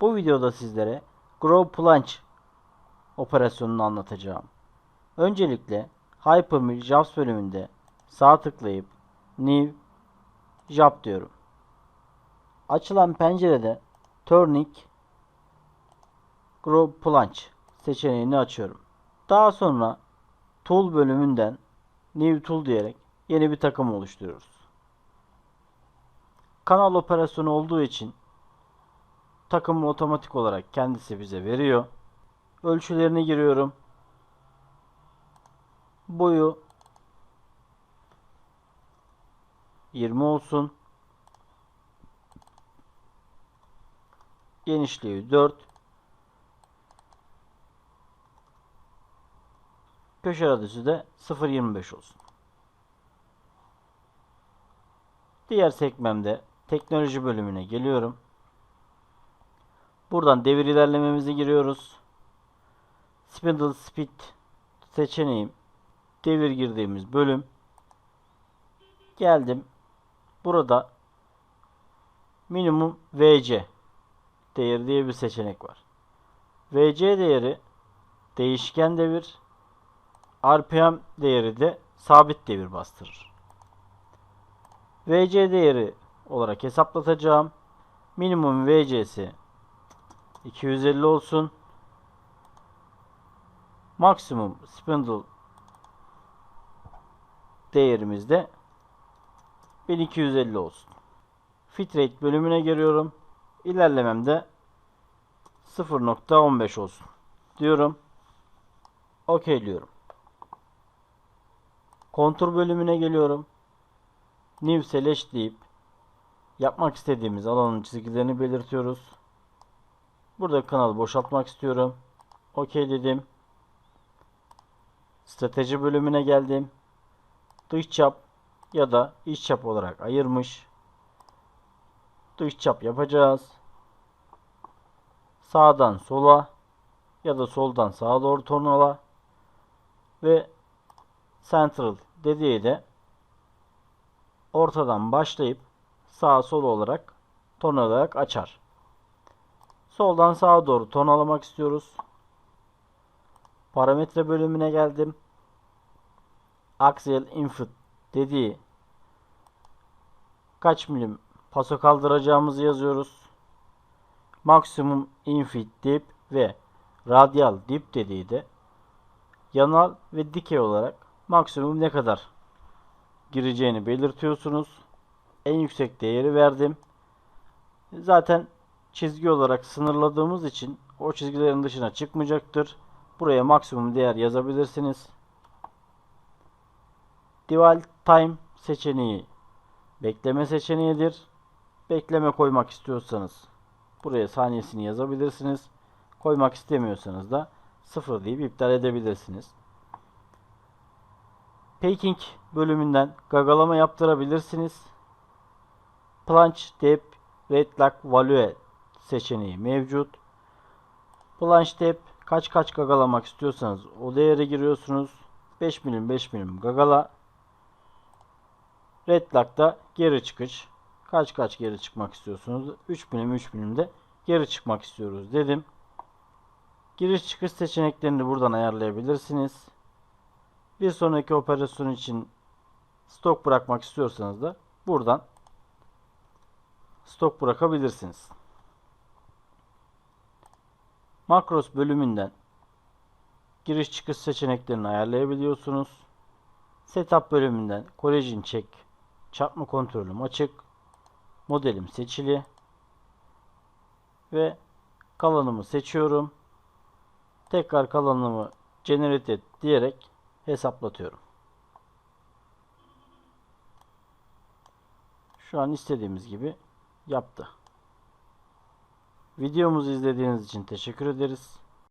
Bu videoda sizlere Grow Plunge operasyonunu anlatacağım. Öncelikle Hypermill Jobs bölümünde sağ tıklayıp New Job diyorum. Açılan pencerede Turning Grow Plunge seçeneğini açıyorum. Daha sonra Tool bölümünden New Tool diyerek yeni bir takım oluşturuyoruz. Kanal operasyonu olduğu için takımı otomatik olarak kendisi bize veriyor. Ölçülerini giriyorum. Boyu 20 olsun. Genişliği 4. Köşe radyosu da 0.25 olsun. Diğer sekmemde teknoloji bölümüne geliyorum. Buradan devir ilerlememizi giriyoruz. Spindle Speed seçeneğim. Devir girdiğimiz bölüm. Geldim. Burada minimum VC değeri diye bir seçenek var. VC değeri değişken devir. RPM değeri de sabit devir bastırır. VC değeri olarak hesaplatacağım. Minimum VC'si 250 olsun. Maksimum spindle değerimiz de 1250 olsun. Fit bölümüne giriyorum. İlerlememde 0.15 olsun. Diyorum. OK diyorum. Kontur bölümüne geliyorum. New Select deyip yapmak istediğimiz alanın çizgilerini belirtiyoruz. Burada kanalı boşaltmak istiyorum. OK dedim. Strateji bölümüne geldim. Dış çap ya da iç çap olarak ayırmış. Dış çap yapacağız. Sağdan sola ya da soldan sağa doğru tornala ve central dediği de ortadan başlayıp sağa sola olarak tornalayarak açar. Soldan sağa doğru tonalamak istiyoruz. Parametre bölümüne geldim. Axial input dediği kaç milim paso kaldıracağımızı yazıyoruz. Maksimum infit dip ve radial dip dediği de yanal ve dikey olarak maksimum ne kadar gireceğini belirtiyorsunuz. En yüksek değeri verdim. Zaten çizgi olarak sınırladığımız için o çizgilerin dışına çıkmayacaktır. Buraya maksimum değer yazabilirsiniz. Dual time seçeneği bekleme seçeneğidir. Bekleme koymak istiyorsanız buraya saniyesini yazabilirsiniz. Koymak istemiyorsanız da sıfır deyip iptal edebilirsiniz. Peking bölümünden gagalama yaptırabilirsiniz. Plunge Dep Red Lock Value seçeneği mevcut. Plunge Dep kaç kaç gagalamak istiyorsanız o değere giriyorsunuz. 5 milim 5 milim gagala. Red Lock'ta geri çıkış. Kaç kaç geri çıkmak istiyorsunuz? 3 milim 3 milim de geri çıkmak istiyoruz dedim. Giriş çıkış seçeneklerini buradan ayarlayabilirsiniz. Bir sonraki operasyon için stok bırakmak istiyorsanız da buradan stok bırakabilirsiniz. Makros bölümünden giriş çıkış seçeneklerini ayarlayabiliyorsunuz. Setup bölümünden Collision Check çarpma kontrolüm açık. Modelim seçili. Ve kalanımı seçiyorum. Tekrar kalanımı generate et diyerek hesaplatıyorum. Şu an istediğimiz gibi yaptı. Videomuzu izlediğiniz için teşekkür ederiz.